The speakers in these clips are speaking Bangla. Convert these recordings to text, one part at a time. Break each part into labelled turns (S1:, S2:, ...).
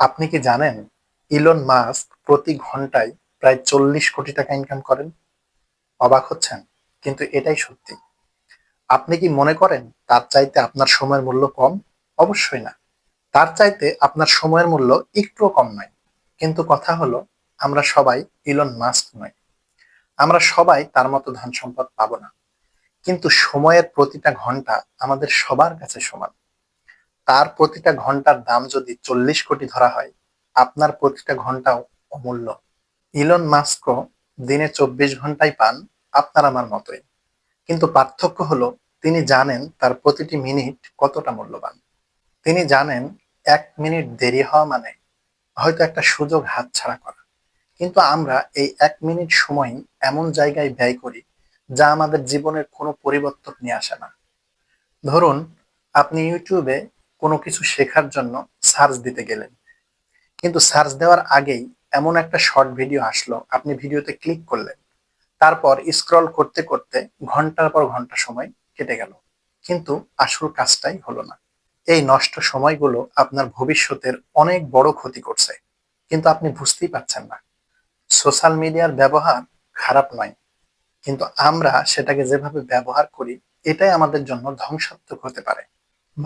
S1: আপনি কি জানেন ইলন মাস্ক প্রতি ঘন্টায় প্রায় চল্লিশ কোটি টাকা ইনকাম করেন? অবাক হচ্ছেন, কিন্তু এটাই সত্যি। আপনি কি মনে করেন তার চাইতে আপনার সময়ের মূল্য কম? অবশ্যই না। তার চাইতে আপনার সময়ের মূল্য একটুও কম নয়। কিন্তু কথা হলো, আমরা সবাই ইলন মাস্ক নয় আমরা সবাই তার মতো ধন সম্পদ পাবো না। কিন্তু সময়ের প্রতিটা ঘণ্টা আমাদের সবার কাছে সমান। তার প্রতিটা ঘণ্টার দাম যদি চল্লিশ কোটি ধরা হয়, আপনার প্রতিটা ঘন্টাও অমূল্য। ইলন মাস্কও দিনে চব্বিশ ঘন্টাই পান আপনার আমার মতোই। কিন্তু পার্থক্য হলো, তিনি জানেন তার প্রতিটি মিনিট কতটা মূল্যবান। তিনি জানেন এক মিনিট দেরি হওয়া মানে হয়তো একটা সুযোগ হাতছাড়া করা। কিন্তু আমরা এই এক মিনিট সময় এমন জায়গায় ব্যয় করি যা আমাদের জীবনের কোনো পরিবর্তন নিয়ে আসে না। ধরুন, আপনি ইউটিউবে কোনো কিছু শেখার জন্য সার্চ দিতে গেলেন। কিন্তু সার্চ দেওয়ার আগেই এমন একটা শর্ট ভিডিও আসলো, আপনি ভিডিওতে ক্লিক করলেন। তারপর স্ক্রল করতে করতে ঘণ্টার পর ঘণ্টা সময় কেটে গেল। কিন্তু আসল কাজটাই হলো না। এই নষ্ট সময়গুলো আপনার ভবিষ্যতের অনেক বড় ক্ষতি করছে। কিন্তু আপনি বুঝতেই পারছেন না। সোশ্যাল মিডিয়ার ব্যবহার খারাপ নয়। কিন্তু আমরা সেটাকে যেভাবে ব্যবহার করি, এটাই আমাদের জন্য ধ্বংসাত্মক হতে পারে।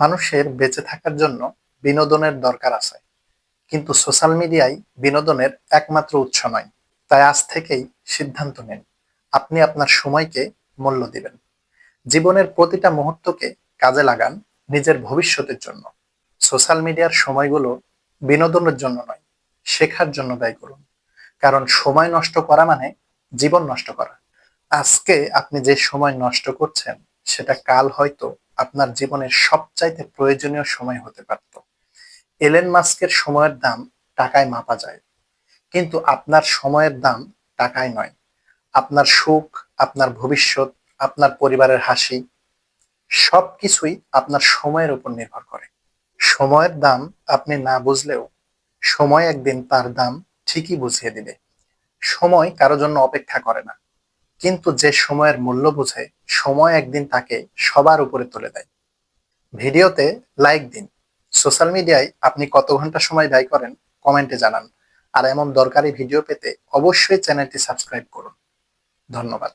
S1: মানুষের বেঁচে থাকার জন্য বিনোদনের দরকার আছে। কিন্তু সোশ্যাল মিডিয়ায় বিনোদনের একমাত্র উৎস নয়, তাই আজ থেকেই সিদ্ধান্ত নিন, আপনি আপনার সময়কে মূল্য দিবেন। জীবনের প্রতিটা মুহূর্তকে কাজে লাগান নিজের ভবিষ্যতের জন্য। সোশ্যাল মিডিয়ার সময়গুলো বিনোদনের জন্য নয়, শেখার জন্য ব্যয় করুন। কারণ সময় নষ্ট করা মানে জীবন নষ্ট করা। আজকে আপনি যে সময় নষ্ট করছেন, সেটা কাল হয়তো আপনার জীবনের সবচাইতে প্রয়োজনীয় সময় হতে পারত। এলেন মাস্কের সময়ের দাম টাকায় মাপা যায়। কিন্তু আপনার সময়ের দাম টাকায় নয়। আপনার সুখ, আপনার ভবিষ্যৎ, আপনার পরিবারের হাসি, সবকিছুই আপনার সময়ের উপর নির্ভর করে। সময়ের দাম আপনি না বুঝলেও সময় একদিন তার দাম ঠিকই বুঝিয়ে দিবে। সময় কারও জন্য অপেক্ষা করে না। কিন্তু যে সময়ের মূল্য বুঝে, সময় একদিন তাকে সবার উপরে তুলে দেয়। ভিডিওতে লাইক দিন। সোশ্যাল মিডিয়ায় আপনি কত ঘণ্টা সময় ব্যয় করেন কমেন্টে জানান। আর এমন দরকারি ভিডিও পেতে অবশ্যই চ্যানেলটি সাবস্ক্রাইব করুন। ধন্যবাদ।